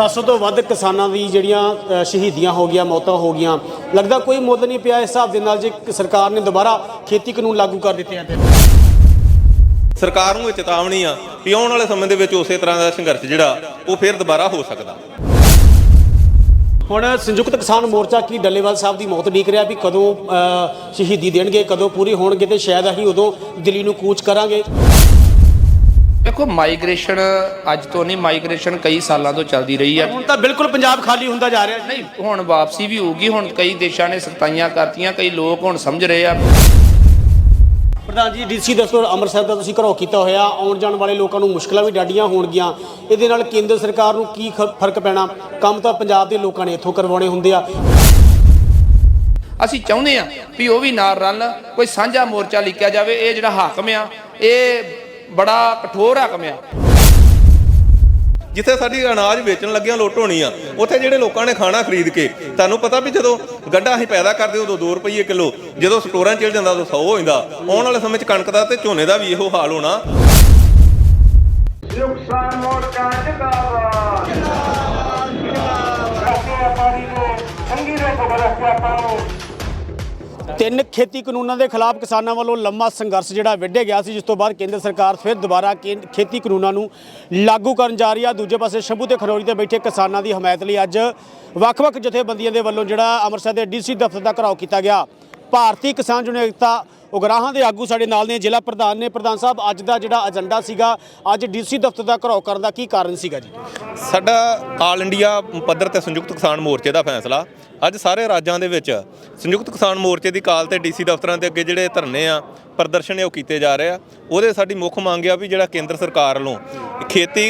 700 ਤੋਂ ਵੱਧ ਕਿਸਾਨਾਂ ਦੀ ਜਿਹੜੀਆਂ ਸ਼ਹੀਦੀਆਂ ਹੋ ਗਈਆਂ ਮੌਤਾਂ ਹੋ ਗਈਆਂ। ਲੱਗਦਾ ਕੋਈ ਮੁੱਲ ਨਹੀਂ ਪਿਆ ਇਸ ਹਿਸਾਬ ਦੇ ਨਾਲ ਜੇ ਸਰਕਾਰ ਨੇ ਦੁਬਾਰਾ ਖੇਤੀ ਕਾਨੂੰਨ ਲਾਗੂ ਕਰ ਦਿੱਤੇ ਆ ਤੇ। ਸਰਕਾਰ ਨੂੰ ਇਹ ਚੇਤਾਵਨੀ ਆ ਵੀ ਆਉਣ ਵਾਲੇ ਸਮੇਂ ਦੇ ਵਿੱਚ ਉਸੇ ਤਰ੍ਹਾਂ ਦਾ ਸੰਘਰਸ਼ ਜਿਹੜਾ ਉਹ ਫਿਰ ਦੁਬਾਰਾ ਹੋ ਸਕਦਾ। ਹੁਣ ਸੰਯੁਕਤ ਕਿਸਾਨ ਮੋਰਚਾ ਕੀ ਡੱਲੇਵਾਲ ਸਾਹਿਬ ਦੀ ਮੌਤ ਉਡੀਕ ਰਿਹਾ ਵੀ ਕਦੋਂ ਸ਼ਹੀਦੀ ਦੇਣਗੇ ਕਦੋਂ ਪੂਰੀ ਹੋਣਗੇ ਤੇ ਸ਼ਾਇਦ ਅਸੀਂ ਉਦੋਂ ਦਿੱਲੀ ਨੂੰ ਕੂਚ ਕਰਾਂਗੇ। ਦੇਖੋ ਮਾਈਗ੍ਰੇਸ਼ਨ ਅੱਜ ਤੋਂ ਨਹੀਂ ਮਾਈਗ੍ਰੇਸ਼ਨ ਕਈ ਸਾਲਾਂ ਤੋਂ ਚੱਲਦੀ ਰਹੀ ਆ। ਹੁਣ ਤਾਂ ਬਿਲਕੁਲ ਪੰਜਾਬ ਖਾਲੀ ਹੁੰਦਾ ਜਾ ਰਿਹਾ ਜੀ। ਨਹੀਂ ਹੁਣ ਵਾਪਸੀ ਵੀ ਹੋਊਗੀ ਹੁਣ ਕਈ ਦੇਸ਼ਾਂ ਨੇ ਸਖਤਾਈਆਂ ਕਰਤੀਆਂ ਕਈ ਲੋਕ ਹੁਣ ਸਮਝ ਰਹੇ ਆ। ਪ੍ਰਧਾਨ ਜੀ ਡੀਸੀ ਦਫ਼ਤਰ ਅੰਮ੍ਰਿਤਸਰ ਦਾ ਤੁਸੀਂ ਘਰੋ ਕੀਤਾ ਹੋਇਆ ਆਉਣ ਜਾਣ ਵਾਲੇ ਲੋਕਾਂ ਨੂੰ ਮੁਸ਼ਕਲਾਂ ਵੀ ਡਾਡੀਆਂ ਹੋਣਗੀਆਂ। ਇਹਦੇ ਨਾਲ ਕੇਂਦਰ ਸਰਕਾਰ ਨੂੰ ਕੀ ਖ- ਫ਼ਰਕ ਪੈਣਾ? ਕੰਮ ਤਾਂ ਪੰਜਾਬ ਦੇ ਲੋਕਾਂ ਨੇ ਇੱਥੋਂ ਕਰਵਾਉਣੇ ਹੁੰਦੇ ਆ। ਅਸੀਂ ਚਾਹੁੰਦੇ ਆ ਵੀ ਉਹ ਵੀ ਨਾਲ ਰਲ ਕੋਈ ਸਾਂਝਾ ਮੋਰਚਾ ਲਿਖਿਆ ਜਾਵੇ ਇਹ ਜਿਹੜਾ ਹਾਕਮ ਆ ਇਹ ਬੜਾ ਕਠੋਰ ਹਾਕਮ ਆ। ਜਿੱਥੇ ਸਾਡੀ ਅਨਾਜ ਵੇਚਣ ਲੱਗਿਆਂ ਲੁੱਟ ਹੋਣੀ ਆ ਉੱਥੇ ਜਿਹੜੇ ਲੋਕਾਂ ਨੇ ਖਾਣਾ ਖਰੀਦ ਕੇ ਤੁਹਾਨੂੰ ਪਤਾ ਵੀ ਜਦੋਂ ਗੰਡਾ ਅਸੀਂ ਪੈਦਾ ਕਰਦੇ ਉਦੋਂ 2 ਰੁਪਏ ਕਿਲੋ ਜਦੋਂ ਸਟੋਰਾਂ 'ਚ ਚਲ ਜਾਂਦਾ ਉਦੋਂ 100 ਹੋ ਜਾਂਦਾ ਆਉਣ ਵਾਲੇ ਸਮੇਂ 'ਚ ਕਣਕ ਦਾ ਤੇ ਝੋਨੇ ਦਾ ਵੀ ਇਹੋ ਹਾਲ ਹੋਣਾ। ਨੁਕਸਾਨ ਮੋਰਚਾ ਜਿੰਦਾਬਾਦ। ਰੱਖਿਆ ਪਾਣੀ ਨੂੰ ਸੰਗੀ ਦੇ ਖਬਰ ਰੱਖਿਆ ਪਾਣੀ ਤਿੰਨ ਖੇਤੀ ਕਾਨੂੰਨਾਂ ਦੇ ਖਿਲਾਫ ਕਿਸਾਨਾਂ ਵੱਲੋਂ ਲੰਮਾ ਸੰਘਰਸ਼ ਜਿਹੜਾ ਵਿੱਢਿਆ ਗਿਆ ਸੀ, ਜਿਸ ਤੋਂ ਬਾਅਦ ਕੇਂਦਰ ਸਰਕਾਰ ਫਿਰ ਦੁਬਾਰਾ ਕੇ- ਖੇਤੀ ਕਾਨੂੰਨਾਂ ਨੂੰ ਲਾਗੂ ਕਰਨ ਜਾ ਰਹੀ ਆ। ਦੂਜੇ ਪਾਸੇ ਸ਼ੰਭੂ ਤੇ ਖਰੋੜੀ ਤੇ ਬੈਠੇ ਕਿਸਾਨਾਂ ਦੀ ਹਮਾਇਤ ਲਈ ਅੱਜ ਵੱਖ-ਵੱਖ ਜਥੇਬੰਦੀਆਂ ਦੇ ਵੱਲੋਂ ਜਿਹੜਾ ਅੰਮ੍ਰਿਤਸਰ ਦੇ ਡੀਸੀ ਦਫ਼ਤਰ ਦਾ ਘਰਾਓ ਕੀਤਾ ਗਿਆ। ਭਾਰਤੀ ਕਿਸਾਨ ਯੂਨੀਅਨ ਉਗਰਾਹਾਂ ਦੇ ਆਗੂ ਸਾਡੇ ਨਾਲ ਨੇ, ਜ਼ਿਲ੍ਹਾ ਪ੍ਰਧਾਨ ਨੇ। ਪ੍ਰਧਾਨ ਸਾਹਿਬ, ਅੱਜ ਦਾ ਜਿਹੜਾ ਏਜੰਡਾ ਸੀਗਾ, ਅੱਜ ਡੀਸੀ ਦਫ਼ਤਰ ਦਾ ਘਰਾਓ ਕਰਨ ਦਾ ਕੀ ਕਾਰਨ ਸੀਗਾ ਜੀ? ਸਾਡਾ ਆਲ ਇੰਡੀਆ ਪੱਧਰ ਤੇ ਸੰਯੁਕਤ ਕਿਸਾਨ ਮੋਰਚੇ ਦਾ ਫੈਸਲਾ। ਅੱਜ ਸਾਰੇ ਰਾਜਾਂ ਦੇ ਵਿੱਚ ਸੰਯੁਕਤ ਕਿਸਾਨ ਮੋਰਚੇ ਦੀ ਕਾਲ ਤੇ ਡੀਸੀ ਦਫ਼ਤਰਾਂ ਦੇ ਅੱਗੇ ਜਿਹੜੇ ਧਰਨੇ ਆ, ਪ੍ਰਦਰਸ਼ਨ ਇਹ ਉਹ ਕੀਤੇ ਜਾ ਰਹੇ ਆ। ਉਹਦੇ ਸਾਡੀ ਮੁੱਖ ਮੰਗ ਆ ਵੀ ਜਿਹੜਾ ਕੇਂਦਰ ਸਰਕਾਰ ਵੱਲੋਂ ਖੇਤੀ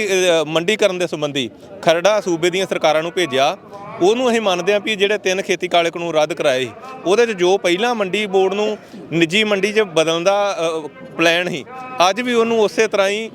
ਮੰਡੀਕਰਨ ਦੇ ਸੰਬੰਧੀ ਖਰੜਾ ਸੂਬੇ ਦੀਆਂ ਸਰਕਾਰਾਂ ਨੂੰ ਭੇਜਿਆ। ਉਹਨੂੰ ਅਸੀਂ ਮੰਨਦੇ ਹਾਂ ਵੀ ਜਿਹੜੇ ਤਿੰਨ ਖੇਤੀ ਕਾਲੇ ਕਾਨੂੰਨ ਰੱਦ ਕਰਾਏ ਸੀ ਉਹਦੇ 'ਚ ਜੋ ਪਹਿਲਾਂ ਮੰਡੀ ਬੋਰਡ ਨੂੰ ਨਿੱਜੀ ਮੰਡੀ 'ਚ ਬਦਲਣ ਦਾ ਅ, ਪਲਾਨ ਸੀ ਅੱਜ ਵੀ ਉਹਨੂੰ ਉਸੇ ਤਰ੍ਹਾਂ ਹੀ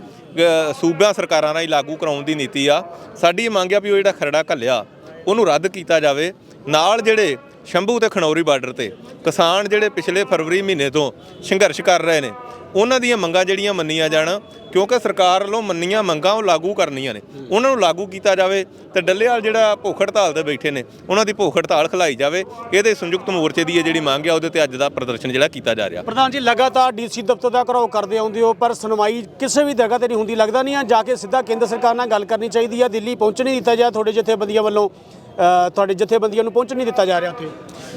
ਸੂਬਿਆਂ ਸਰਕਾਰਾਂ ਰਾਹੀਂ ਲਾਗੂ ਕਰਾਉਣ ਦੀ ਨੀਤੀ ਆ। ਸਾਡੀ ਇਹ ਮੰਗ ਆ ਵੀ ਉਹ ਜਿਹੜਾ ਖਰੜਾ ਘੱਲਿਆ ਉਹਨੂੰ ਰੱਦ ਕੀਤਾ ਜਾਵੇ। ਨਾਲ ਜਿਹੜੇ ਸ਼ੰਭੂ ਤੇ ਖਣੌਰੀ ਬਾਰਡਰ ਤੇ ਕਿਸਾਨ ਜਿਹੜੇ ਪਿਛਲੇ ਫਰਵਰੀ ਮਹੀਨੇ ਤੋਂ ਸੰਘਰਸ਼ ਕਰ ਰਹੇ ਨੇ, ਉਹਨਾਂ ਦੀਆਂ ਮੰਗਾਂ ਜਿਹੜੀਆਂ ਮੰਨੀਆਂ ਜਾਣ, ਕਿਉਂਕਿ ਸਰਕਾਰ ਵੱਲੋਂ ਮੰਨੀਆਂ ਮੰਗਾਂ ਉਹ ਲਾਗੂ ਕਰਨੀਆਂ ਨੇ। ਉਹਨਾਂ ਨੂੰ ਲਾਗੂ ਕੀਤਾ ਜਾਵੇ ਤੇ ਡੱਲੇਵਾਲ ਜਿਹੜਾ ਭੁੱਖ ਹੜਤਾਲ ਤੇ ਬੈਠੇ ਨੇ, ਉਹਨਾਂ ਦੀ ਭੁੱਖ ਹੜਤਾਲ ਖਲਾਈ ਜਾਵੇ। ਇਹਦੇ ਸੰਯੁਕਤ ਮੋਰਚੇ ਦੀ ਇਹ ਜਿਹੜੀ ਮੰਗ ਆ, ਉਹਦੇ ਤੇ ਅੱਜ ਦਾ ਪ੍ਰਦਰਸ਼ਨ ਜਿਹੜਾ ਕੀਤਾ ਜਾ ਰਿਹਾ। ਪ੍ਰਧਾਨ ਜੀ, ਲਗਾਤਾਰ ਡੀਸੀ ਦਫ਼ਤਰ ਦਾ ਘਰਾਓ ਕਰਦੇ ਆਉਂਦੇ ਹੋ, ਪਰ ਸੁਣਵਾਈ ਕਿਸੇ ਵੀ ਜਗ੍ਹਾ ਤੇ ਨਹੀਂ ਹੁੰਦੀ। ਲੱਗਦਾ ਨਹੀਂ ਆ, ਜਾ ਕੇ ਸਿੱਧਾ ਕੇਂਦਰ ਸਰਕਾਰ ਨਾਲ ਗੱਲ ਕਰਨੀ ਚਾਹੀਦੀ ਆ, ਦਿੱਲੀ ਪਹੁੰਚ ਨਹੀਂ ਦਿੱਤਾ ਜਾ ਤੁਹਾਡੇ ਜਥੇਬੰਦੀਆਂ ਵੱਲੋਂ। ਤੁਹਾਡੇ ਜਥੇਬੰਦੀਆਂ ਨੂੰ ਪਹੁੰਚ ਨਹੀਂ ਦਿੱਤਾ ਜਾ ਰਿਹਾ ਉੱਥੇ?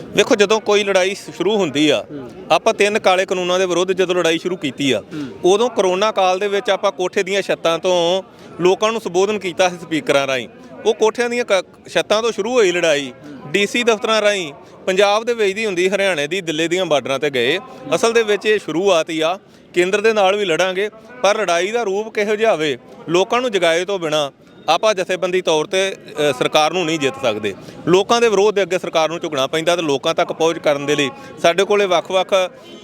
ਵੇਖੋ ਜਦੋਂ ਕੋਈ ਲੜਾਈ ਸ਼ੁਰੂ ਹੁੰਦੀ ਆ ਆਪਾਂ ਤਿੰਨ ਕਾਲੇ ਕਾਨੂੰਨਾਂ ਦੇ ਵਿਰੁੱਧ ਜਦੋਂ ਲੜਾਈ ਸ਼ੁਰੂ ਕੀਤੀ ਆ ਉਦੋਂ ਕਰੋਨਾ ਕਾਲ ਦੇ ਵਿੱਚ ਆਪਾਂ ਕੋਠੇ ਦੀਆਂ ਛੱਤਾਂ ਤੋਂ ਲੋਕਾਂ ਨੂੰ ਸੰਬੋਧਨ ਕੀਤਾ ਸੀ ਸਪੀਕਰਾਂ ਰਾਹੀਂ। ਉਹ ਕੋਠਿਆਂ ਦੀਆਂ ਛੱਤਾਂ ਤੋਂ ਸ਼ੁਰੂ ਹੋਈ ਲੜਾਈ ਡੀਸੀ ਦਫ਼ਤਰਾਂ ਰਾਹੀਂ ਪੰਜਾਬ ਦੇ ਵਿੱਚ ਦੀ ਹੁੰਦੀ ਹਰਿਆਣੇ ਦੀ ਦਿੱਲੀ ਦੀਆਂ ਬਾਰਡਰਾਂ ਤੇ ਗਏ। ਅਸਲ ਦੇ ਵਿੱਚ ਇਹ ਸ਼ੁਰੂਆਤ ਹੀ ਆ ਕੇਂਦਰ ਦੇ ਨਾਲ ਵੀ ਲੜਾਂਗੇ ਪਰ ਲੜਾਈ ਦਾ ਰੂਪ ਕਿਹੋ ਜਿਹਾ ਹੋਵੇ ਲੋਕਾਂ ਨੂੰ ਜਗਾਏ ਤੋਂ ਬਿਨਾ ਆਪਾਂ ਜਥੇਬੰਦੀ ਤੌਰ ਤੇ ਸਰਕਾਰ ਨੂੰ ਨਹੀਂ ਜਿੱਤ ਸਕਦੇ। ਲੋਕਾਂ ਦੇ ਵਿਰੋਧ ਦੇ ਅੱਗੇ ਸਰਕਾਰ ਨੂੰ ਝੁਕਣਾ ਪੈਂਦਾ ਤੇ ਲੋਕਾਂ ਤੱਕ ਪਹੁੰਚ ਕਰਨ ਦੇ ਲਈ ਸਾਡੇ ਕੋਲੇ ਵੱਖ-ਵੱਖ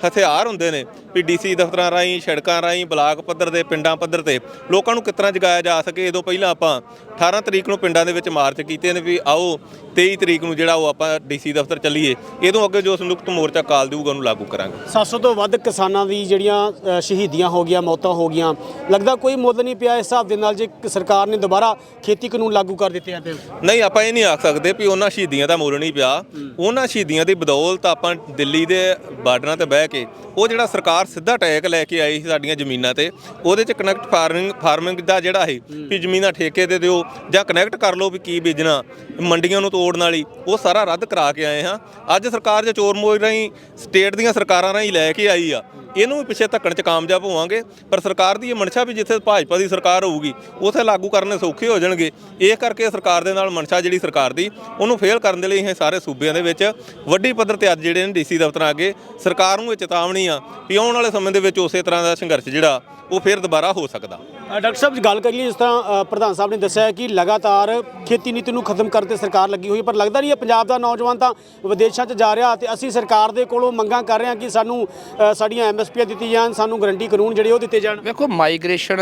ਹਥਿਆਰ ਹੁੰਦੇ ਨੇ। ਵੀ ਡੀਸੀ ਦਫ਼ਤਰਾਂ ਰਾਹੀਂ ਸੜਕਾਂ ਰਾਹੀਂ ਬਲਾਕ ਪੱਧਰ ਦੇ ਪਿੰਡਾਂ ਪੱਧਰ ਤੇ ਲੋਕਾਂ ਨੂੰ ਕਿਸ ਤਰ੍ਹਾਂ ਜਗਾਇਆ ਜਾ ਸਕੇ? ਇਦੋਂ ਪਹਿਲਾਂ ਆਪਾਂ 18 ਤਰੀਕ ਨੂੰ ਪਿੰਡਾਂ ਦੇ ਵਿੱਚ ਮਾਰਚ ਕੀਤੇ ਨੇ ਵੀ ਆਓ 23 ਤਰੀਕ ਨੂੰ ਜਿਹੜਾ ਉਹ ਆਪਾਂ ਡੀਸੀ ਦਫ਼ਤਰ ਚੱਲੀਏ। ਇਦੋਂ ਅੱਗੇ ਜੋ ਸੰਯੁਕਤ ਮੋਰਚਾ ਕਾਲ ਦੇਊਗਾ ਉਹਨੂੰ ਲਾਗੂ ਕਰਾਂਗੇ। 700 ਤੋਂ ਵੱਧ ਕਿਸਾਨਾਂ ਦੀ ਜਿਹੜੀਆਂ ਸ਼ਹੀਦੀਆਂ ਹੋ ਗਈਆਂ ਮੌਤਾਂ ਹੋ ਗਈਆਂ ਲੱਗਦਾ ਕੋਈ ਮੁੱਲ ਨਹੀਂ ਪਿਆ ਇਸ ਹਿਸਾਬ ਦੇ ਨਾਲ ਜੇ ਸਰਕਾਰ ਨੇ ਦੁਬਾਰਾ ਖੇਤੀ ਕਾਨੂੰਨ ਲਾਗੂ ਕਰ ਦਿੱਤੇ ਆ ਤੇ। ਨਹੀਂ ਆਪਾਂ ਇਹ ਨਹੀਂ ਆਖ ਸਕਦੇ ਵੀ ਉਹਨਾਂ ਸ਼ਹੀਦੀਆਂ ਦਾ ਮੁੱਲ ਨਹੀਂ ਪਿਆ। ਉਹਨਾਂ ਸ਼ਹੀਦੀਆਂ ਦੀ ਬਦੌਲਤ ਆਪਾਂ ਦਿੱਲੀ ਦੇ ਬਾਰਡਰਾਂ ਤੇ ਬਹਿ ਕੇ ਉਹ ਜਿਹੜਾ ਸਰਕਾਰ ਸਿੱਧਾ ਟੈਕ ਲੈ ਕੇ ਆਈ ਸੀ ਸਾਡੀਆਂ ਜ਼ਮੀਨਾਂ ਤੇ। ਉਹਦੇ ਚ ਕਨੈਕਟ ਫਾਰਮਿੰਗ ਫਾਰਮਿੰਗ ਦਾ ਜਿਹੜਾ ਹੈ ਵੀ ਜ਼ਮੀਨਾਂ ਠੇਕੇ ਤੇ ਦਿਓ ਜਾਂ ਕਨੈਕਟ ਕਰ ਲਓ ਵੀ ਕੀ ਬੀਜਣਾ, ਮੰਡੀਆਂ ਨੂੰ ਤੋੜਨ ਵਾਲੀ, ਉਹ ਸਾਰਾ ਰੱਦ ਕਰਾ ਕੇ ਆਏ ਹਾਂ। ਅੱਜ ਸਰਕਾਰ ਜੇ ਚੋਰ ਮੋਰ ਰਾਹੀਂ ਸਟੇਟ ਦੀਆਂ ਸਰਕਾਰਾਂ ਰਾਹੀਂ ਲੈ ਕੇ ਆਈ ਆ, ਇਹਨੂੰ ਵੀ ਪਿੱਛੇ ਧੱਕਣ ਚ ਕਾਮਯਾਬ ਹੋਵਾਂਗੇ। ਪਰ ਸਰਕਾਰ ਦੀ ਇਹ ਮਨਸ਼ਾ ਵੀ ਜਿੱਥੇ ਭਾਜਪਾ ਦੀ ਸਰਕਾਰ ਹੋਊਗੀ, ਉਥੇ ਲਾਗੂ ਕਰਨੇ ਸੌਖੇ ਹੋ ਜਾਣਗੇ। ਇਹ ਕਰਕੇ ਸਰਕਾਰ ਦੇ ਨਾਲ ਮਨਸ਼ਾ ਜਿਹੜੀ ਸਰਕਾਰ ਦੀ, ਉਹਨੂੰ ਫੇਲ ਕਰਨ ਦੇ ਲਈ ਇਹ ਸਾਰੇ ਸੂਬਿਆਂ ਦੇ ਵਿੱਚ ਵੱਡੀ ਪੱਧਰ ਤੇ ਅੱਜ ਜਿਹੜੇ ਨੇ ਡੀਸੀ ਦਫ਼ਤਰਾਂ ਅੱਗੇ, ਸਰਕਾਰ ਨੂੰ ਇਹ ਚੇਤਾਵਨੀ ਆ ਵੀ ਆਉਣ ਵਾਲੇ ਸਮੇਂ ਦੇ ਵਿੱਚ ਉਸੇ ਤਰ੍ਹਾਂ ਦਾ ਸੰਘਰਸ਼ ਜਿਹੜਾ ਉਹ ਫੇਰ ਦੁਬਾਰਾ ਹੋ ਸਕਦਾ। ਡਾਕਟਰ ਸਾਹਿਬ ਜੀ ਗੱਲ ਕਰੀਏ ਜਿਸ ਤਰ੍ਹਾਂ ਪ੍ਰਧਾਨ ਸਾਹਿਬ ਨੇ ਦੱਸਿਆ ਹੈ ਕਿ ਲਗਾਤਾਰ ਖੇਤੀ ਨੀਤੀ ਨੂੰ ਖਤਮ ਕਰਨ ਤੇ ਸਰਕਾਰ ਲੱਗੀ ਹੋਈ ਹੈ ਪਰ ਲੱਗਦਾ ਨਹੀਂ ਹੈ ਪੰਜਾਬ ਦਾ ਨੌਜਵਾਨ ਤਾਂ ਵਿਦੇਸ਼ਾਂ 'ਚ ਜਾ ਰਿਹਾ ਤੇ ਅਸੀਂ ਸਰਕਾਰ ਦੇ ਕੋਲੋਂ ਮੰਗਾਂ ਕਰ ਰਹੇ ਹਾਂ ਕਿ ਸਾਨੂੰ ਸਾਡੀਆਂ ਐਮਐਸਪੀਆਂ ਦਿੱਤੀ ਜਾਣ ਸਾਨੂੰ ਗਰੰਟੀ ਕਾਨੂੰਨ ਜਿਹੜੇ ਉਹ ਦਿੱਤੇ ਜਾਣ। ਵੇਖੋ ਮਾਈਗ੍ਰੇਸ਼ਨ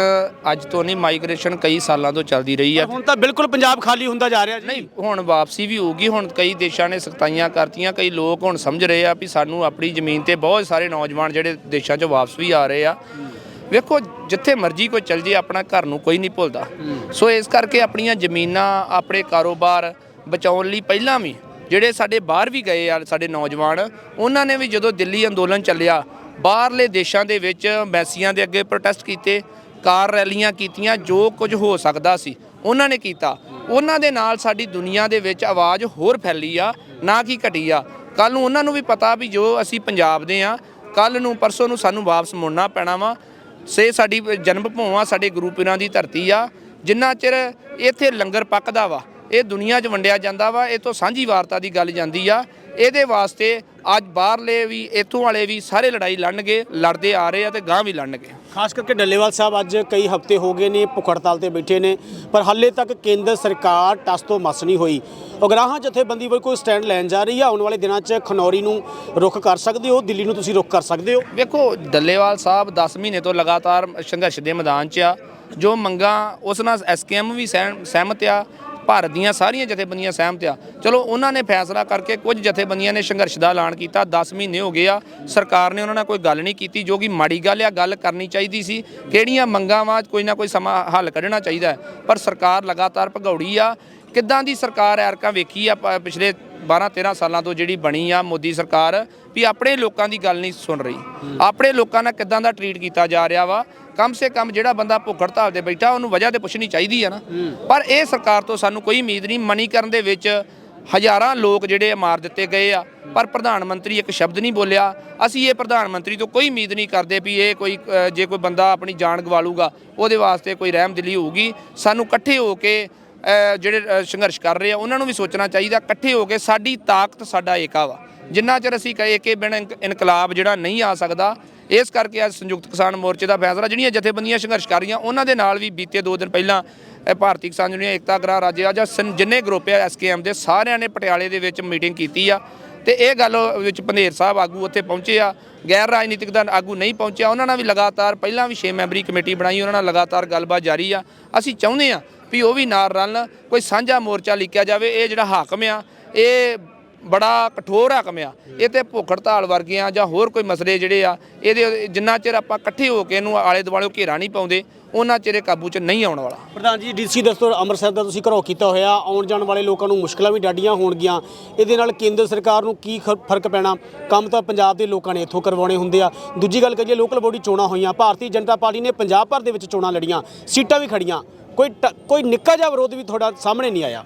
ਅੱਜ ਤੋਂ ਨਹੀਂ ਮਾਈਗ੍ਰੇਸ਼ਨ ਕਈ ਸਾਲਾਂ ਤੋਂ ਚੱਲਦੀ ਰਹੀ ਆ ਹੁਣ ਤਾਂ ਬਿਲਕੁਲ ਪੰਜਾਬ ਖਾਲੀ ਹੁੰਦਾ ਜਾ ਰਿਹਾ ਜੀ। ਨਹੀਂ ਹੁਣ ਵਾਪਸੀ ਵੀ ਹੋਊਗੀ ਹੁਣ ਕਈ ਦੇਸ਼ਾਂ ਨੇ ਸਖਤਾਈਆਂ ਕਰਤੀਆਂ ਕਈ ਲੋਕ ਹੁਣ ਸਮਝ ਰਹੇ ਆ ਵੀ ਸਾਨੂੰ ਆਪਣੀ ਜ਼ਮੀਨ ਤੇ ਬਹੁਤ ਸਾਰੇ ਨੌਜਵਾਨ ਜਿਹੜੇ ਦੇਸ਼ਾਂ 'ਚੋਂ ਵਾਪਸ ਵੀ ਆ ਰਹੇ ਆ। ਵੇਖੋ, ਜਿੱਥੇ ਮਰਜ਼ੀ ਕੋਈ ਚੱਲ ਜੇ, ਆਪਣਾ ਘਰ ਨੂੰ ਕੋਈ ਨਹੀਂ ਭੁੱਲਦਾ। ਸੋ ਇਸ ਕਰਕੇ ਆਪਣੀਆਂ ਜ਼ਮੀਨਾਂ, ਆਪਣੇ ਕਾਰੋਬਾਰ ਬਚਾਉਣ ਲਈ ਪਹਿਲਾਂ ਵੀ ਜਿਹੜੇ ਸਾਡੇ ਬਾਹਰ ਵੀ ਗਏ ਆ, ਸਾਡੇ ਨੌਜਵਾਨ, ਉਹਨਾਂ ਨੇ ਵੀ ਜਦੋਂ ਦਿੱਲੀ ਅੰਦੋਲਨ ਚੱਲਿਆ, ਬਾਹਰਲੇ ਦੇਸ਼ਾਂ ਦੇ ਵਿੱਚ ਮੈਸੀਆਂ ਦੇ ਅੱਗੇ ਪ੍ਰੋਟੈਸਟ ਕੀਤੇ, ਕਾਰ ਰੈਲੀਆਂ ਕੀਤੀਆਂ, ਜੋ ਕੁਝ ਹੋ ਸਕਦਾ ਸੀ, ਉਹਨਾਂ ਨੇ ਕੀਤਾ। ਉਹਨਾਂ ਦੇ ਨਾਲ ਸਾਡੀ ਦੁਨੀਆ ਦੇ ਵਿੱਚ ਆਵਾਜ਼ ਹੋਰ ਫੈਲੀ ਆ, ਨਾ ਕਿ ਘਟੀ ਆ। ਕੱਲ ਨੂੰ ਉਹਨਾਂ ਨੂੰ ਵੀ ਪਤਾ ਵੀ ਜੋ ਅਸੀਂ ਪੰਜਾਬ ਦੇ ਆ ਕੱਲ ਨੂੰ ਪਰਸੋਂ ਨੂੰ ਸਾਨੂੰ ਵਾਪਸ ਮੁੜਨਾ ਪੈਣਾ ਵਾ। ਸੇ ਸਾਡੀ ਜਨਮ ਭੂਮਾ ਸਾਡੇ ਗੁਰੂ ਪੀਰਾਂ ਦੀ ਧਰਤੀ ਆ। ਜਿੰਨਾ ਚਿਰ ਇੱਥੇ ਲੰਗਰ ਪੱਕਦਾ ਵਾ, ਇਹ ਦੁਨੀਆ 'ਚ ਵੰਡਿਆ ਜਾਂਦਾ ਵਾ, ਇਹ ਤੋਂ ਸਾਂਝੀ ਵਾਰਤਾ ਦੀ ਗੱਲ ਜਾਂਦੀ ਆ। ਇਹਦੇ ਵਾਸਤੇ ਅੱਜ ਬਾਹਰਲੇ ਵੀ, ਇੱਥੋਂ ਵਾਲੇ ਵੀ ਸਾਰੇ ਲੜਾਈ ਲੜਨਗੇ, ਲੜਦੇ ਆ ਰਹੇ ਆ ਤੇ ਗਾਂ ਵੀ ਲੜਨਗੇ। ਖਾਸ ਕਰਕੇ ਡੱਲੇਵਾਲ ਸਾਹਿਬ ਅੱਜ ਕਈ ਹਫ਼ਤੇ ਹੋ ਗਏ ਨੇ, ਭੁੱਖ ਹੜਤਾਲ ਤੇ ਬੈਠੇ ਨੇ, ਪਰ ਹਾਲੇ ਤੱਕ ਕੇਂਦਰ ਸਰਕਾਰ ਟਸ ਤੋਂ ਮਸ ਨਹੀਂ ਹੋਈ। ਉਗਰਾਹਾਂ ਜਥੇਬੰਦੀ ਵੱਲ ਕੋਈ ਸਟੈਂਡ ਲੈਣ ਜਾ ਰਹੀ ਆ, ਆਉਣ ਵਾਲੇ ਦਿਨਾਂ 'ਚ ਖਨੌਰੀ ਨੂੰ ਰੁਖ ਕਰ ਸਕਦੇ ਹੋ, ਦਿੱਲੀ ਨੂੰ ਤੁਸੀਂ ਰੁਖ ਕਰ ਸਕਦੇ ਹੋ? ਵੇਖੋ, ਡੱਲੇਵਾਲ ਸਾਹਿਬ 10 ਮਹੀਨੇ ਤੋਂ ਲਗਾਤਾਰ ਸੰਘਰਸ਼ ਦੇ ਮੈਦਾਨ 'ਚ ਆ। ਜੋ ਮੰਗਾਂ, ਉਸ ਨਾਲ ਐਸਕੇਐਮ ਵੀ ਸਹਿਮ- ਸਹਿਮਤ ਆ ਭਾਰਤ ਦੀਆਂ ਸਾਰੀਆਂ ਜਥੇਬੰਦੀਆਂ ਸਹਿਮਤ ਆ। ਚਲੋ ਉਹਨਾਂ ਨੇ ਫੈਸਲਾ ਕਰਕੇ ਕੁਝ ਜਥੇਬੰਦੀਆਂ ਨੇ ਸੰਘਰਸ਼ ਦਾ ਐਲਾਨ ਕੀਤਾ। 10 ਮਹੀਨੇ ਹੋ ਗਏ ਆ। ਸਰਕਾਰ ਨੇ ਉਹਨਾਂ ਨਾਲ ਕੋਈ ਗੱਲ ਨਹੀਂ ਕੀਤੀ ਜੋ ਕਿ ਮਾੜੀ ਗੱਲ ਆ। ਗੱਲ ਕਰਨੀ ਚਾਹੀਦੀ ਸੀ। ਕਿਹੜੀਆਂ ਮੰਗਾਂ ਵਾ ਕੋਈ ਨਾ ਕੋਈ ਸਮਾਂ ਹੱਲ ਕੱਢਣਾ ਚਾਹੀਦਾ। ਪਰ ਸਰਕਾਰ ਲਗਾਤਾਰ ਭਗੌੜੀ ਆ। ਕਿੱਦਾਂ ਦੀ ਸਰਕਾਰ ਐਰਕਾਂ ਵੇਖੀ ਆ ਪਿਛਲੇ 12 13 ਸਾਲਾਂ ਤੋਂ ਜਿਹੜੀ ਬਣੀ ਆ ਮੋਦੀ ਸਰਕਾਰ ਵੀ ਆਪਣੇ ਲੋਕਾਂ ਦੀ ਗੱਲ ਨਹੀਂ ਸੁਣ ਰਹੀ। ਆਪਣੇ ਲੋਕਾਂ ਨਾਲ ਕਿੱਦਾਂ ਦਾ ਟਰੀਟ ਕੀਤਾ ਜਾ ਰਿਹਾ ਵਾ? ਕਮ ਸੇ ਕਮ ਜਿਹੜਾ ਬੰਦਾ ਭੁੱਖ ਹੜਤਾਲ ਤੇ ਬੈਠਾ ਉਹਨੂੰ ਵਜ੍ਹਾ ਤੇ ਪੁੱਛਣੀ ਚਾਹੀਦੀ ਆ ਨਾ। ਪਰ ਇਹ ਸਰਕਾਰ ਤੋਂ ਸਾਨੂੰ ਕੋਈ ਉਮੀਦ ਨਹੀਂ ਮਨੀਕਰਨ ਦੇ ਵਿੱਚ ਹਜ਼ਾਰਾਂ ਲੋਕ ਜਿਹੜੇ ਮਾਰ ਦਿੱਤੇ ਗਏ ਆ। ਪਰ ਪ੍ਰਧਾਨ ਮੰਤਰੀ ਇੱਕ ਸ਼ਬਦ ਨਹੀਂ ਬੋਲਿਆ। ਅਸੀਂ ਇਹ ਪ੍ਰਧਾਨ ਮੰਤਰੀ ਤੋਂ ਕੋਈ ਉਮੀਦ ਨਹੀਂ ਕਰਦੇ ਵੀ ਇਹ ਕੋਈ ਜੇ ਕੋਈ ਬੰਦਾ ਆਪਣੀ ਜਾਨ ਗਵਾ ਲੂਗਾ ਉਹਦੇ ਵਾਸਤੇ ਕੋਈ ਰਹਿਮਦਿਲੀ ਹੋਊਗੀ। ਸਾਨੂੰ ਇਕੱਠੇ ਹੋ ਕੇ ਜਿਹੜੇ ਸੰਘਰਸ਼ ਕਰ ਰਹੇ ਆ ਉਹਨਾਂ ਨੂੰ ਵੀ ਸੋਚਣਾ ਚਾਹੀਦਾ। ਇਕੱਠੇ ਹੋ ਕੇ ਸਾਡੀ ਤਾਕਤ ਸਾਡਾ ਏਕਾ ਵਾ। ਜਿੰਨਾ ਚਿਰ ਅਸੀਂ ਕਹੇ ਕਿ ਬਿਨ ਇਨਕਲਾਬ ਜਿਹੜਾ ਨਹੀਂ ਆ ਸਕਦਾ ਇਸ ਕਰਕੇ ਅੱਜ ਸੰਯੁਕਤ ਕਿਸਾਨ ਮੋਰਚੇ ਦਾ ਫੈਸਲਾ, ਜਿਹੜੀਆਂ ਜਥੇਬੰਦੀਆਂ ਸੰਘਰਸ਼ ਕਰ ਰਹੀਆਂ, ਉਹਨਾਂ ਦੇ ਨਾਲ ਵੀ ਬੀਤੇ 2 ਦਿਨ ਪਹਿਲਾਂ ਇਹ ਭਾਰਤੀ ਕਿਸਾਨ ਯੂਨੀਅਨ ਏਕਤਾ ਗ੍ਰਾਹ ਰਾਜੇ ਆ ਜਾਂ ਸਨ- ਜਿੰਨੇ ਗਰੁੱਪ ਆ ਐਸਕੇਐਮ ਦੇ, ਸਾਰਿਆਂ ਨੇ ਪਟਿਆਲੇ ਦੇ ਵਿੱਚ ਮੀਟਿੰਗ ਕੀਤੀ ਆ। ਤੇ ਇਹ ਗੱਲ ਵਿੱਚ ਪੰਧੇਰ ਸਾਹਿਬ ਆਗੂ ਉੱਥੇ ਪਹੁੰਚੇ ਆ। ਗੈਰ ਰਾਜਨੀਤਿਕ ਦਾ ਆਗੂ ਨਹੀਂ ਪਹੁੰਚਿਆ, ਉਹਨਾਂ ਨਾਲ ਵੀ ਲਗਾਤਾਰ ਪਹਿਲਾਂ ਵੀ 6 ਮੈਂਬਰੀ ਕਮੇਟੀ ਬਣਾਈ, ਉਹਨਾਂ ਨਾਲ ਲਗਾਤਾਰ ਗੱਲਬਾਤ ਜਾਰੀ ਆ। ਅਸੀਂ ਚਾਹੁੰਦੇ ਆ ਵੀ ਉਹ ਵੀ ਨਾਲ ਰਲਣ, ਕੋਈ ਸਾਂਝਾ ਮੋਰਚਾ ਲਿਖਿਆ ਜਾਵੇ, ਇਹ ਜਿਹੜਾ ਹਾਕਮ ਆ, ਇਹ ਬੜਾ ਕਠੋਰ ਹਾਕਮ ਆ। ਇਹ ਤੇ ਭੁੱਖ ਹੜਤਾਲ ਵਰਗੀਆਂ ਜਾਂ ਹੋਰ ਕੋਈ ਮਸਲੇ ਜਿਹੜੇ ਆ, ਇਹਦੇ ਜਿੰਨਾ ਚਿਰ ਆਪਾਂ ਇਕੱਠੇ ਹੋ ਕੇ ਇਹਨੂੰ ਆਲੇ ਦੁਆਲੇ ਘੇਰਾ ਨਹੀਂ ਪਾਉਂਦੇ, ਉਹਨਾਂ ਚਿਰ ਕਾਬੂ 'ਚ ਨਹੀਂ ਆਉਣ ਵਾਲਾ। ਪ੍ਰਧਾਨ ਜੀ, ਡੀਸੀ ਦਫ਼ਤਰ ਅੰਮ੍ਰਿਤਸਰ ਦਾ ਤੁਸੀਂ ਘਰੋਂ ਕੀਤਾ ਹੋਇਆ, ਆਉਣ ਜਾਣ ਵਾਲੇ ਲੋਕਾਂ ਨੂੰ ਮੁਸ਼ਕਲਾਂ ਵੀ ਡਾਡੀਆਂ ਹੋਣਗੀਆਂ। ਇਹਦੇ ਨਾਲ ਕੇਂਦਰ ਸਰਕਾਰ ਨੂੰ ਕੀ ਖ- ਫ਼ਰਕ ਪੈਣਾ? ਕੰਮ ਤਾਂ ਪੰਜਾਬ ਦੇ ਲੋਕਾਂ ਨੇ ਇੱਥੋਂ ਕਰਵਾਉਣੇ ਹੁੰਦੇ ਆ। ਦੂਜੀ ਗੱਲ ਕਰੀਏ, ਲੋਕਲ ਬੋਡੀ ਚੋਣਾਂ ਹੋਈਆਂ। ਭਾਰਤੀ ਜਨਤਾ ਪਾਰਟੀ ਨੇ ਪੰਜਾਬ ਭਰ ਦੇ ਵਿੱਚ ਚੋਣਾਂ ਲੜੀਆਂ। ਸੀਟਾਂ ਵੀ ਖੜੀਆਂ ਕੋਈ ਟ- ਕੋਈ ਨਿੱਕਾ ਜਿਹਾ ਵਿਰੋਧ ਵੀ ਤੁਹਾਡਾ ਸਾਹਮਣੇ ਨਹੀਂ ਆਇਆ।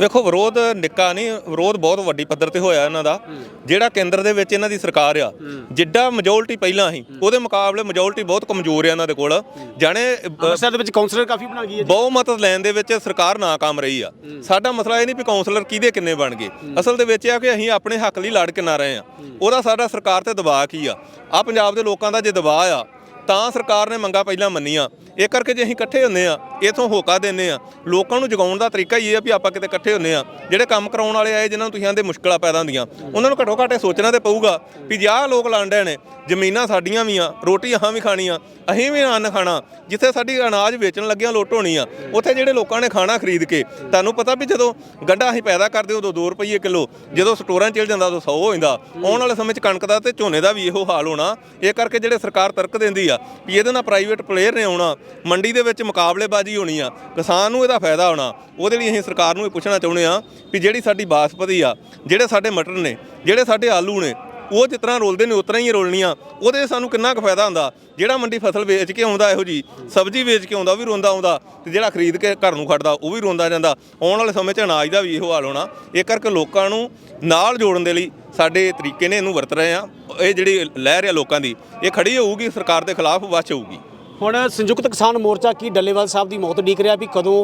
ਵੇਖੋ ਵਿਰੋਧ ਨਿੱਕਾ ਨਹੀਂ ਵਿਰੋਧ ਬਹੁਤ ਵੱਡੀ ਪੱਧਰ ਤੇ ਹੋਇਆ ਇਹਨਾਂ ਦਾ। ਜਿਹੜਾ ਕੇਂਦਰ ਦੇ ਵਿੱਚ ਇਹਨਾਂ ਦੀ ਸਰਕਾਰ ਆ ਜਿੱਡਾ ਮੈਜੋਰਟੀ ਪਹਿਲਾਂ ਸੀ ਉਹਦੇ ਮੁਕਾਬਲੇ ਮੈਜੋਰਟੀ ਬਹੁਤ ਕਮਜ਼ੋਰ ਆ ਇਹਨਾਂ ਦੇ ਕੋਲ। ਜਾਣੇ ਅੰਮ੍ਰਿਤਸਰ ਦੇ ਵਿੱਚ ਕਾਉਂਸਲਰ ਕਾਫੀ ਬਣਾ ਗਈ ਹੈ। ਬਹੁਮਤ ਲੈਣ ਦੇ ਵਿੱਚ ਸਰਕਾਰ ਨਾਕਾਮ ਰਹੀ ਆ। ਸਾਡਾ ਮਸਲਾ ਇਹ ਨਹੀਂ ਵੀ ਕਾਉਂਸਲਰ ਕਿਹਦੇ ਕਿੰਨੇ ਬਣ ਗਏ। ਅਸਲ ਦੇ ਵਿੱਚ ਇਹ ਆ ਕਿ ਅਸੀਂ ਆਪਣੇ ਹੱਕ ਲਈ ਲੜ ਕੇ ਨਾ ਰਹੇ ਆ। ਉਹਦਾ ਸਾਡਾ ਸਰਕਾਰ ਤੇ ਦਬਾਅ ਕੀ ਆ? ਆ ਪੰਜਾਬ ਦੇ ਲੋਕਾਂ ਦਾ ਜੇ ਦਬਾਅ ਆ ਤਾਂ ਸਰਕਾਰ ਨੇ ਮੰਗਾ ਪਹਿਲਾਂ ਮੰਨੀਆਂ। ਇਹ ਕਰਕੇ ਜੇ ਅਸੀਂ ਇਕੱਠੇ ਹੁੰਨੇ ਆ ਇਥੋਂ ਹੋਕਾ ਦਿੰਨੇ ਆ ਲੋਕਾਂ ਨੂੰ ਜਗਾਉਣ ਦਾ ਤਰੀਕਾ ਹੀ ਇਹ ਆ ਵੀ ਆਪਾਂ ਕਿਤੇ ਇਕੱਠੇ ਹੁੰਨੇ ਆ ਜਿਹੜੇ ਕੰਮ ਕਰਾਉਣ ਵਾਲੇ ਆਏ, ਜਿਨ੍ਹਾਂ ਨੂੰ ਤੁਸੀਂ ਆਂਦੇ ਮੁਸ਼ਕਲਾਂ ਪੈਦਾ ਹੁੰਦੀਆਂ, ਉਹਨਾਂ ਨੂੰ ਘੱਟੋ ਘੱਟ ਇਹ ਸੋਚਣਾ ਤੇ ਪਊਗਾ ਵੀ ਜੇ ਆਹ ਲੋਕ ਲਾਂਡੇ ਨੇ ਜ਼ਮੀਨਾਂ ਸਾਡੀਆਂ ਵੀ ਆ ਰੋਟੀ ਅਹਾਂ ਵੀ ਖਾਣੀ ਆ ਅਸੀਂ ਵੀ ਅੰਨ ਖਾਣਾ, ਜਿੱਥੇ ਸਾਡੀ ਅਨਾਜ ਵੇਚਣ ਲੱਗਿਆਂ ਲੁੱਟ ਹੋਣੀ ਆ, ਉੱਥੇ ਜਿਹੜੇ ਲੋਕਾਂ ਨੇ ਖਾਣਾ ਖਰੀਦ ਕੇ, ਤੁਹਾਨੂੰ ਪਤਾ ਵੀ ਜਦੋਂ ਗੰਡਾ ਅਸੀਂ ਪੈਦਾ ਕਰਦੇ ਉਦੋਂ 2 ਰੁਪਏ ਕਿਲੋ, ਜਦੋਂ ਸਟੋਰਾਂ 'ਚ ਜਾਂਦਾ ਉਦੋਂ 100 ਹੋ ਜਾਂਦਾ ਆਉਣ ਵਾਲੇ ਸਮੇਂ 'ਚ ਕਣਕ ਦਾ ਤੇ ਝੋਨੇ ਦਾ ਵੀ ਇਹੋ ਹਾਲ ਹੋਣਾ, ਇਹ ਕਰਕੇ ਜਿਹੜੇ ਸਰਕਾਰ ਤਰਕ ਦਿੰਦੀ ਆ, ਵੀ ਇਹਦੇ ਨਾਲ ਪ੍ਰਾਈਵੇਟ ਪਲੇਅਰ ਨੇ ਆਉਣਾ, ਮੰਡੀ ਦੇ ਵਿੱਚ ਮੁਕਾਬਲੇਬਾਜ਼ੀ ਹੋਣੀ ਆ, ਕਿਸਾਨ ਨੂੰ ਇਹਦਾ ਫਾਇਦਾ ਹੋਣਾ, ਉਹਦੇ ਲਈ ਅਸੀਂ ਸਰਕਾਰ ਨੂੰ ਇਹ ਪੁੱਛਣਾ ਚਾਹੁੰਦੇ ਆ ਵੀ ਜਿਹੜੀ ਸਾਡੀ ਬਾਸਪਤੀ ਆ, ਜਿਹੜੇ ਸਾਡੇ ਮਟਰ ਨੇ, ਜਿਹੜੇ ਸਾਡੇ ਆਲੂ ਨੇ ਉਹ ਜਿਸ ਤਰ੍ਹਾਂ ਰੋਲਦੇ ਨੇ ਉਤਰਾ ਹੀ ਰੋਲਣੀਆਂ। ਉਹਦੇ ਸਾਨੂੰ ਕਿੰਨਾ ਕੁ ਫਾਇਦਾ ਹੁੰਦਾ? ਜਿਹੜਾ ਮੰਡੀ ਫਸਲ ਵੇਚ ਕੇ ਆਉਂਦਾ, ਇਹੋ ਜੀ ਸਬਜ਼ੀ ਵੇਚ ਕੇ ਆਉਂਦਾ, ਉਹ ਵੀ ਰੋਂਦਾ ਆਉਂਦਾ। ਤੇ ਜਿਹੜਾ ਖਰੀਦ ਕੇ ਘਰ ਨੂੰ ਖੜਦਾ, ਉਹ ਵੀ ਰੋਂਦਾ ਜਾਂਦਾ ਆਉਣ ਵਾਲੇ ਸਮੇਂ 'ਚ ਅਨਾਜ ਦਾ ਵੀ ਇਹੋ ਹਾਲ ਹੋਣਾ। ਇਹ ਕਰਕੇ ਲੋਕਾਂ ਨੂੰ ਨਾਲ ਜੋੜਨ ਦੇ ਲਈ ਸਾਡੇ ਤਰੀਕੇ ਨੇ ਇਹਨੂੰ ਵਰਤ ਰਹੇ ਆ ਇਹ ਜਿਹੜੀ ਲਹਿਰ ਆ ਲੋਕਾਂ ਦੀ, ਇਹ ਖੜੀ ਹੋਊਗੀ, ਸਰਕਾਰ ਦੇ ਖਿਲਾਫ ਬਚ ਹੋਊਗੀ। ਹੁਣ ਸੰਯੁਕਤ ਕਿਸਾਨ ਮੋਰਚਾ ਕੀ ਡੱਲੇਵਾਲ ਸਾਹਿਬ ਦੀ ਮੌਤ ਡੀਕ ਰਿਹਾ ਵੀ ਕਦੋਂ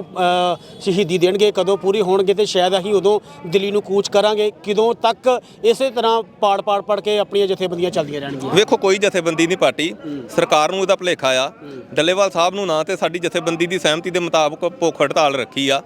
ਸ਼ਹੀਦੀ ਦੇਣਗੇ ਕਦੋਂ ਪੂਰੀ ਹੋਣਗੇ ਤੇ ਸ਼ਾਇਦ ਅਸੀਂ ਉਦੋਂ ਦਿੱਲੀ ਨੂੰ ਕੂਚ ਕਰਾਂਗੇ ਕਦੋਂ ਤੱਕ ਇਸੇ ਤਰ੍ਹਾਂ ਪਾੜ ਪਾੜ ਪੜ ਕੇ ਆਪਣੀਆਂ ਜਥੇਬੰਦੀਆਂ ਚੱਲਦੀਆਂ ਰਹਿਣਗੀਆਂ? ਵੇਖੋ ਕੋਈ ਜਥੇਬੰਦੀ ਨਹੀਂ ਪਾਰਟੀ। ਸਰਕਾਰ ਨੂੰ ਇਹਦਾ ਭੁਲੇਖਾ ਆ। ਡੱਲੇਵਾਲ ਸਾਹਿਬ ਨੂੰ ਨਾ ਤੇ ਸਾਡੀ ਜਥੇਬੰਦੀ ਦੀ ਸਹਿਮਤੀ ਦੇ ਮੁਤਾਬਕ ਭੁੱਖ ਹੜਤਾਲ ਰੱਖੀ ਆ।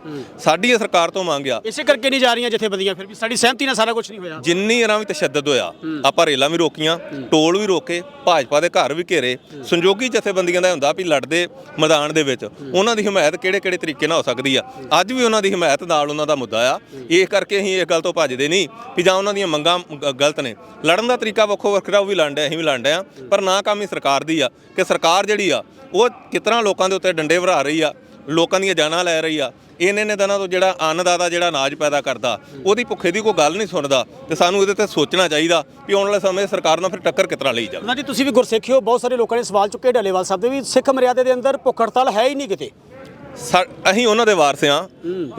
ਸਾਡੀ ਇਹ ਸਰਕਾਰ ਤੋਂ ਮੰਗਿਆ ਇਸੇ ਕਰਕੇ ਨਹੀਂ ਜਾ ਰਹੀਆਂ ਜਥੇਬੰਦੀਆਂ ਫਿਰ ਵੀ। ਸਾਡੀ ਸਹਿਮਤੀ ਨਾਲ ਸਾਰਾ ਕੁਝ ਨਹੀਂ ਹੋਇਆ। ਜਿੰਨੀ ਇਹਨਾਂ ਵੀ ਤਸ਼ੱਦਦ ਹੋਇਆ ਆਪਾਂ ਰੇਲਾਂ ਵੀ ਰੋਕੀਆਂ ਟੋਲ ਵੀ ਰੋਕੇ ਭਾਜਪਾ ਦੇ ਘਰ ਵੀ ਘੇਰੇ। ਸੰਜੋਗੀ ਜਥੇਬੰਦੀਆਂ ਦਾ ਹੁੰਦਾ ਵੀ ਲੜਦੇ ਮੈਦਾਨ ਦੇ ਵਿੱਚ। ਉਹਨਾਂ ਦੀ ਹਮਾਇਤ ਕਿਹੜੇ ਕਿਹੜੇ ਤਰੀਕੇ ਨਾਲ ਹੋ ਸਕਦੀ ਆ? ਅੱਜ ਵੀ ਉਹਨਾਂ ਦੀ ਹਮਾਇਤ ਨਾਲ ਉਹਨਾਂ ਦਾ ਮੁੱਦਾ ਆ। ਇਸ ਕਰਕੇ ਅਸੀਂ ਇਸ ਗੱਲ ਤੋਂ ਭੱਜਦੇ ਨਹੀਂ ਵੀ ਜਾਂ ਉਹਨਾਂ ਦੀਆਂ ਮੰਗਾਂ ਗ- ਗਲਤ ਨੇ। ਲੜਨ ਦਾ ਤਰੀਕਾ ਵੱਖੋ ਵੱਖਰਾ, ਉਹ ਵੀ ਲੜਦੇ ਅਸੀਂ ਵੀ ਲੜਦੇ ਆ। ਪਰ ਨਾ ਕੰਮ ਹੀ ਸਰਕਾਰ ਦੀ ਆ। ਕਿ ਸਰਕਾਰ ਜਿਹੜੀ ਆ, ਉਹ ਕਿਤਨਾ ਲੋਕਾਂ ਦੇ ਉੱਤੇ ਡੰਡੇ ਵਰਾ ਰਹੀ ਆ? ਲੋਕਾਂ ਦੀਆਂ ਜਾਨਾਂ ਲੈ ਰਹੀ ਆ। ਇਹਨੇ ਨੇ ਦਿਨਾਂ ਤੋਂ ਜਿਹੜਾ ਅੰਨਦਾਤਾ ਜਿਹੜਾ ਅਨਾਜ ਪੈਦਾ ਕਰਦਾ ਉਹਦੀ ਭੁੱਖੇ ਦੀ ਕੋਈ ਗੱਲ ਨਹੀਂ ਸੁਣਦਾ ਤੇ ਸਾਨੂੰ ਇਹਦੇ ਤੇ ਸੋਚਣਾ ਚਾਹੀਦਾ ਵੀ ਆਉਣ ਵਾਲੇ ਸਮੇਂ ਸਰਕਾਰ ਨਾਲ ਫਿਰ ਟੱਕਰ ਕਿਤਨਾ ਲਈ ਜਾਵੇ। ਨਾ ਜੀ ਤੁਸੀਂ ਵੀ ਗੁਰਸਿੱਖੀ ਹੋ ਬਹੁਤ ਸਾਰੇ ਲੋਕਾਂ ਨੇ ਸਵਾਲ ਚੁੱਕੇ ਡੱਲੇਵਾਲ ਸਾਹਿਬ ਦੇ ਵੀ ਸਿੱਖ ਮਰਿਆਦੇ ਦੇ ਅੰਦਰ ਭੁੱਖ ਹੜਤਾਲ ਹੈ ਹੀ ਨਹੀਂ ਕਿਤੇ। ਅਸੀਂ ਉਹਨਾਂ ਦੇ ਵਾਰਸ ਆ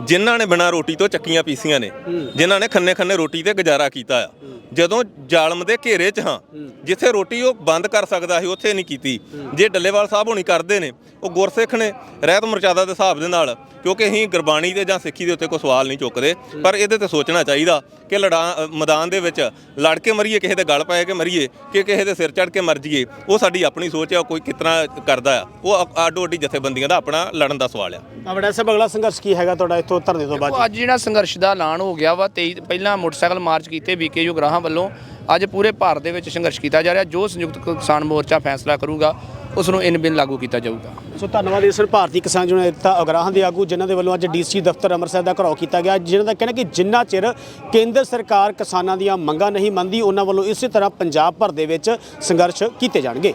ਜਿਨ੍ਹਾਂ ਨੇ ਬਿਨਾਂ ਰੋਟੀ ਤੋਂ ਚੱਕੀਆਂ ਪੀਸੀਆਂ ਨੇ ਜਿਨ੍ਹਾਂ ਨੇ ਖੰਨੇ ਖੰਨੇ ਰੋਟੀ ਤੇ ਗੁਜ਼ਾਰਾ ਕੀਤਾ ਆ। ਜਦੋਂ ਜ਼ਾਲਮ ਦੇ ਘੇਰੇ 'ਚ ਹਾਂ ਜਿੱਥੇ ਰੋਟੀ ਉਹ ਬੰਦ ਕਰ ਸਕਦਾ ਸੀ ਉੱਥੇ ਨਹੀਂ ਕੀਤੀ। ਜੇ ਡੱਲੇਵਾਲ ਸਾਹਿਬ ਹੋਣੀ ਕਰਦੇ ਨੇ ਉਹ ਗੁਰਸਿੱਖ ਨੇ ਰਹਿਤ ਮਰਜ਼ਾਦਾ ਦੇ ਹਿਸਾਬ ਦੇ ਨਾਲ ਕਿਉਂਕਿ ਅਸੀਂ ਗੁਰਬਾਣੀ ਤੇ ਜਾਂ ਸਿੱਖੀ ਦੇ ਉੱਤੇ ਕੋਈ ਸਵਾਲ ਨਹੀਂ ਚੁੱਕਦੇ ਪਰ ਇਹਦੇ ਤੇ ਸੋਚਣਾ ਚਾਹੀਦਾ ਕਿ ਲੜਾ ਮੈਦਾਨ ਦੇ ਵਿੱਚ ਲੜ ਕੇ ਮਰੀਏ ਕਿਸੇ ਦੇ ਗਲ ਪੈ ਕੇ ਮਰੀਏ ਕਿ ਕਿਸੇ ਦੇ ਸਿਰ ਚੜ ਕੇ ਮਰ ਜਾਈਏ ਉਹ ਸਾਡੀ ਆਪਣੀ ਸੋਚ ਆ ਕੋਈ ਕਿਤਨਾ ਕਰਦਾ ਆ। ਉਹ ਆਡੋ ਅੱਡੀ ਜਥੇਬੰਦੀਆਂ ਦਾ ਆਪਣਾ ਲੜਨ ਦਾ ਸਵਾਲ ਆ। ਅਵੜਾ ਸਾਹਿਬ ਅਗਲਾ ਸੰਘਰਸ਼ ਕੀ ਹੈਗਾ ਤੁਹਾਡਾ ਇੱਥੋਂ ਧਰਨੇ ਤੋਂ ਬਾਅਦ? ਅੱਜ ਜਿਹੜਾ ਸੰਘਰਸ਼ ਦਾ ਐਲਾਨ ਹੋ ਗਿਆ ਵਾ 23 ਪਹਿਲਾਂ ਮੋਟਰਸਾਈਕਲ ਮਾਰਚ ਕੀਤੇ ਬੀਕੇਯੂ ਗ੍ਰਾਹਾਂ ਵੱਲੋਂ ਅੱਜ ਪੂਰੇ ਭਾਰਤ ਦੇ ਵਿੱਚ ਸੰਘਰਸ਼ ਕੀਤਾ ਜਾ ਰਿਹਾ ਜੋ ਸੰਯੁਕਤ ਕਿਸਾਨ ਮੋਰਚਾ ਫੈਸਲਾ ਕਰੂਗਾ ਉਸ ਨੂੰ ਇਨ ਬਿਨ ਲਾਗੂ ਕੀਤਾ ਜਾਊਗਾ। ਸੋ ਧੰਨਵਾਦ ਇਸ ਭਾਰਤੀ ਕਿਸਾਨ ਯੂਨੀਅਨ ਅਗਰਾਹਾਂ ਦੇ ਆਗੂ, ਜਿਨ੍ਹਾਂ ਦੇ ਵੱਲੋਂ ਅੱਜ ਡੀਸੀ ਦਫ਼ਤਰ ਅੰਮ੍ਰਿਤਸਰ ਦਾ ਘਰਾਓ ਕੀਤਾ ਗਿਆ। ਜਿਨ੍ਹਾਂ ਦਾ ਕਹਿਣਾ ਕਿ ਜਿੰਨਾ ਚਿਰ ਕੇਂਦਰ ਸਰਕਾਰ ਕਿਸਾਨਾਂ ਦੀਆਂ ਮੰਗਾਂ ਨਹੀਂ ਮੰਨਦੀ, ਉਹਨਾਂ ਵੱਲੋਂ ਇਸੇ ਤਰ੍ਹਾਂ ਪੰਜਾਬ ਭਰ ਦੇ ਵਿੱਚ ਸੰਘਰਸ਼ ਕੀਤੇ ਜਾਣਗੇ।